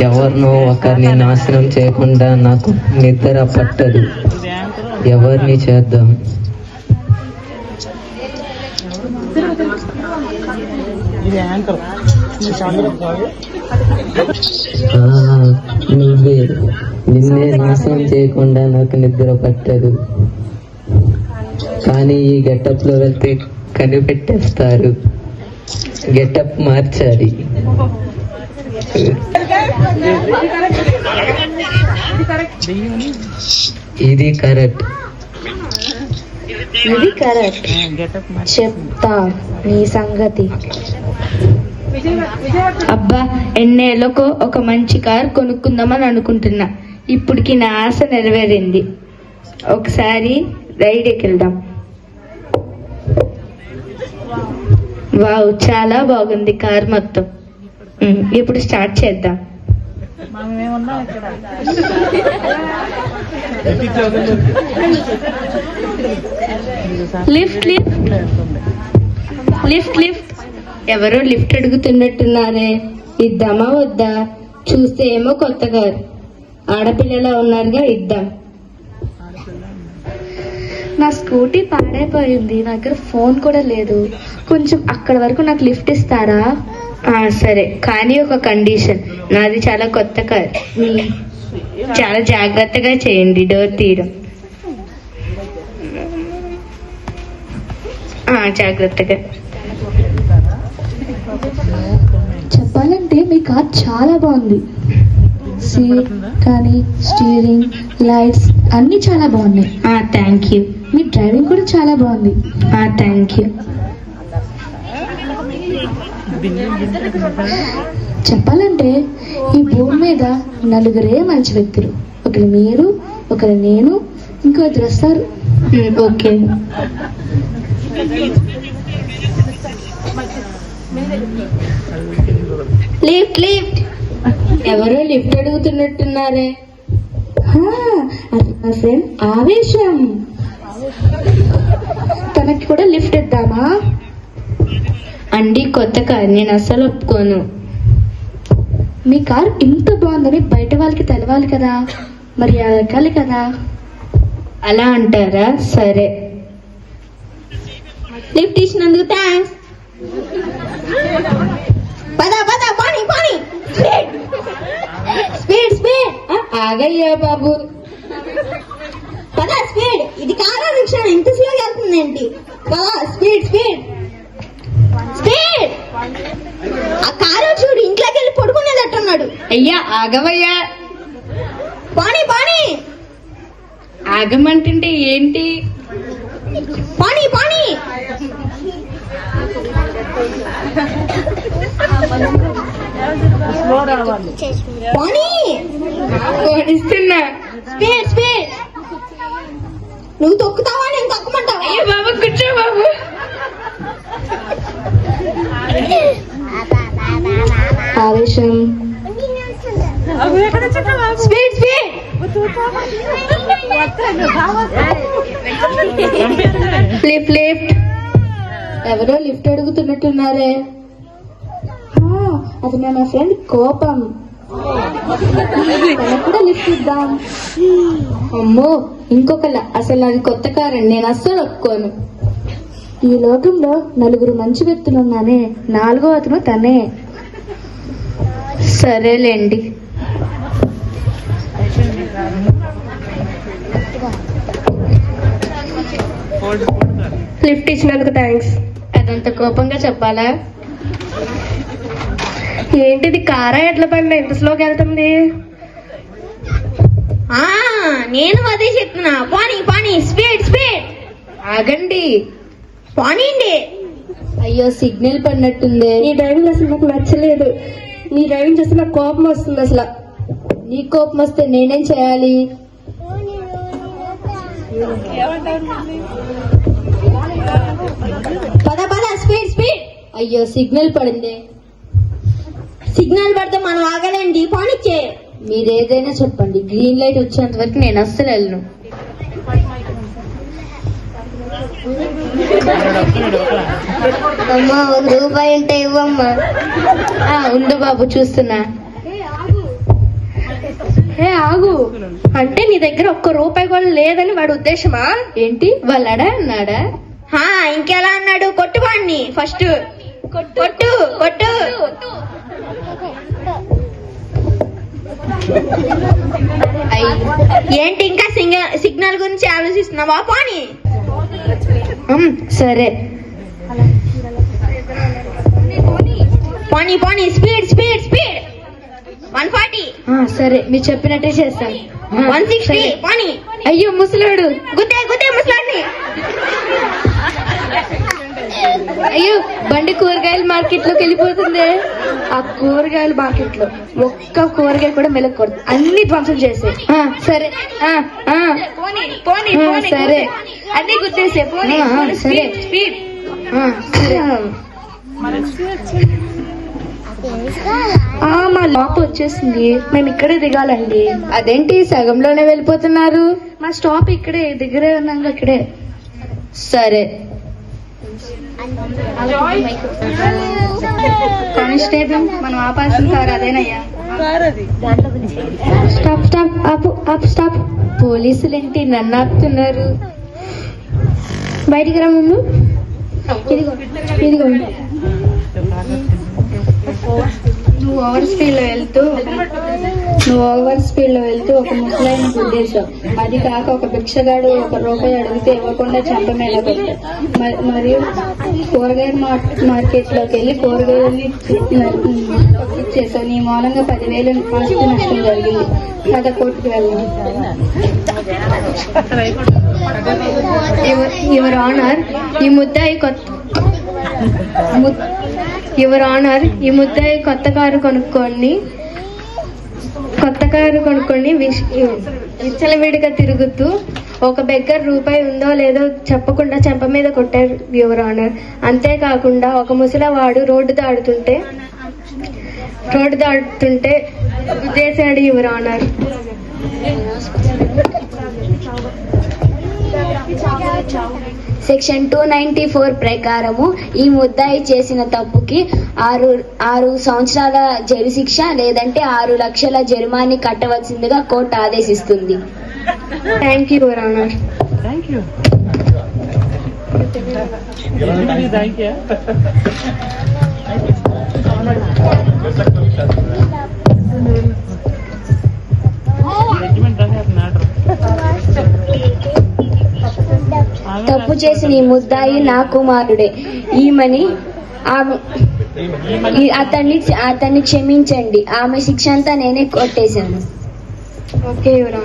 ఎవరినో ఒకరిని నాశనం చేయకుండా నాకు నిద్ర పట్టదు. ఎవరిని చేద్దాం? నువ్వే. నిన్నే నాశనం చేయకుండా నాకు నిద్ర పట్టదు. కానీ ఈ గెటప్లో వెళ్తే కనిపెట్టేస్తారు. గెటప్ మార్చాలి. ఇది కరెక్ట్. ఇది కరెక్ట్. చెప్తా నీ సంగతి. అబ్బా ఎన్నేళ్ళకు ఒక మంచి కార్ కొనుక్కుందామని అనుకుంటున్నా. ఇప్పటికి నా ఆశ నెరవేరింది. ఒకసారి రైడ్కి వెళ్దాం. వావ్ చాలా బాగుంది కార్ మొత్తం. ఇప్పుడు స్టార్ట్ చేద్దాం. Lift lift. Lift lift. ఎవరో లిఫ్ట్ అడుగుతున్నట్టున్నారే. ఇద్దామా వద్దా? చూస్తే ఏమో కొత్త కారు. ఆడపిల్లలా ఉన్నారుగా ఇద్దాం. నా స్కూటీ పాడైపోయింది. నా దగ్గర ఫోన్ కూడా లేదు. కొంచెం అక్కడ వరకు నాకు లిఫ్ట్ ఇస్తారా? సరే. కానీ ఒక కండిషన్. నాది చాలా కొత్త కార్ చాలా జాగ్రత్తగా చేయండి. డోర్ తీయడం. జాగ్రత్తగా. చెప్పాలంటే మీ కార్ చాలా బాగుంది. సీట్ కానీ స్టీరింగ్ లైట్స్ అన్నీ చాలా బాగున్నాయి. Thank you. మీ డ్రైవింగ్ కూడా చాలా బాగుంది. థ్యాంక్ యూ చెప్పాలంటే ఈ భూమి మీద నలుగురే మంచి వ్యక్తులు. ఒకరు మీరు ఒకరు నేను ఇంకో ఇద్దరు వస్తారు. ఓకే. Lift lift. ఎవరో లిఫ్ట్ అడుగుతున్నట్టున్నారే. ఆవేశం. తనకి కూడా లిఫ్ట్ ఇద్దామా? అండి కొత్త కార్ నేను అస్సలు ఒప్పుకోను. మీ కార్ ఇంత బాగుందని బయట వాళ్ళకి తెలవాలి కదా? మరి అడగాలి కదా? అలా అంటారా? సరే. లిఫ్ట్ ఇచ్చినందుకు థ్యాంక్స్. పద పద పాని పాని. స్పీడ్ స్పీడ్ ఆగయ్యా బాబు పద స్పీడ్ ఇది కారా రిక్షా ఇంత స్లోగా వెళ్తుంది ఏంటి? Speed speed. స్పీడ్! ఆ కారు చూడు ఇంట్లోకి వెళ్ళి పడుకునేటట్టున్నాడు అయ్యా ఆగవయ్యా. పాని పాని. ఆగమంటుంటే ఏంటి? పాని పాని. పాని. Speed speed. నువ్వు తొక్కుతావా? నేను తొక్కమంటావా? అయ్యో బాబు కూర్చో బాబు. ఆవేశం. స్పీడ్ స్పీడ్ ఫ్లిప్ లిఫ్ట్ ఎవరో లిఫ్ట్ అడుగుతున్నట్టున్నారే. అది నా ఫ్రెండ్ కోపం. కూడా లిఫ్ట్ ఇద్దాం? అమ్మో ఇంకొకలా అసలు అది కొత్త కారండి నేను అస్సలు ఒప్పుకోను. ఈ లోకంలో నలుగురు మంచి వ్యక్తులు ఉన్నానే నాలుగో అతను తనే. సరేలేండి. లిఫ్ట్ ఇచ్చినందుకు థ్యాంక్స్ అదంత కోపంగా చెప్పాలా? ఏంటిది కారా ఎట్ల బండి ఎంత స్లోగా వెళ్తుంది? నేను అదే చెప్తున్నా. పానీ పానీ స్పీడ్ స్పీడ్ ఆగండి. పానీండి అయ్యో సిగ్నల్ పడినట్టుంది. నీ డ్రైవింగ్ అసలు నాకు నచ్చలేదు. నీ డ్రైవింగ్ చేస్తే నాకు కోపం వస్తుంది అసలు. నీ కోపం వస్తే నేనేం చేయాలి? పద పద స్పీడ్ స్పీడ్ అయ్యో సిగ్నల్ పడింది. సిగ్నల్ పడితే మనం ఆగలేండి పానిచ్చే మీరు ఏదైనా చెప్పండి గ్రీన్ లైట్ వచ్చేంత వరకు నేను అస్సలు వెళ్ళను. అమ్మా రూపాయి ఉంటే ఇవ్వమ్మా. ఆ, ఉండు బాబు చూస్తున్నా. ఏ ఆగు. అంటే నీ దగ్గర ఒక్క రూపాయి కూడా లేదని వాడి ఉద్దేశమా? ఏంటి? వాళ్ళడా అన్నాడా? హా, ఇంకెలా అన్నాడు? కొట్టుకోండి ఫస్ట్. కొట్టు. కొట్టు. ఏంటి ఇంకా సింగ- సిగ్నల్ గురించి ఆలోచిస్తున్నావా? పోనీ. సరే. పోనీ పోనీ. Speed speed speed. One forty. సరే. మీరు చెప్పినట్టే చేస్తాను. One sixty. పోనీ. అయ్యో ముసలాడు. అయ్యో బండి కూరగాయల మార్కెట్లోకి వెళ్ళిపోతుంది. ఆ కూరగాయల మార్కెట్లో ఒక్క కూరగాయ కూడా మెలకూడదు. అన్ని ధ్వంసం చేసే సరే. సరే. అన్ని ఆ, సరే. మా లాప్ వచ్చేసింది. మేము ఇక్కడే దిగాలండి. అదేంటి? సగంలోనే వెళ్ళిపోతున్నారు. మా స్టాప్ ఇక్కడే దగ్గరే ఉన్నాం ఇక్కడే. సరే. కానిస్టేబుల్ మనం ఆపాల్సిన కారు అదేనయ్యా స్టాప్ స్టాప్ ఆపు ఆపు స్టాప్ పోలీసులేంటి నన్ను ఆపుతున్నారు బయటికి రా ముందు ఇదిగో ఇదిగో నువ్వు ఓవర్ స్పీడ్లో వెళ్తూ నువ్వు ఓవర్ స్పీడ్లో వెళ్తూ ఒక ముసలాయిని గుద్దేశావు. అది కాక ఒక భిక్షగాడు ఒక రూపాయి అడిగితే ఇవ్వకుండా చెంప మీద మ- మరియు కూరగాయ మార్- మార్కెట్లోకి వెళ్ళి కూరగాయలని చేసావు నీ మూలంగా పదివేలు ఆస్తి నష్టం జరిగింది. కథ కోర్టుకు వెళ్ళాం యువర్ ఆనర్ ఈ ముద్దాయి కొత్త యువర్ ఆనర్ ఈ ముద్దాయి కొత్త కారు కొనుక్కొని కొత్త కారు కొనుక్కొని విష్- విచ్చలవిడిగా తిరుగుతూ ఒక బెగ్గర్ రూపాయి ఉందో లేదో చెప్పకుండా చెంప మీద కొట్టారు యువర్ ఆనర్. అంతేకాకుండా ఒక ముసలవాడు రోడ్డు దాడుతుంటే రోడ్డు దాడుతుంటే గుద్దేశాడు your honour. Section two ninety four ప్రకారము ఈ ముద్దాయి చేసిన తప్పుకి ఆరు ఆరు సంవత్సరాల జైలు శిక్ష లేదంటే ఆరు లక్షల జరిమాని కట్టవలసిందిగా కోర్టు ఆదేశిస్తుంది. థ్యాంక్ యూ థ్యాంక్ యూ తప్పు చేసిన ఈ ముద్దాయి నా కుమారుడే. ఈమెని ఆమె అతన్ని అతన్ని క్షమించండి. ఆమె శిక్ష అంతా నేనే కొట్టేశాను. Okay your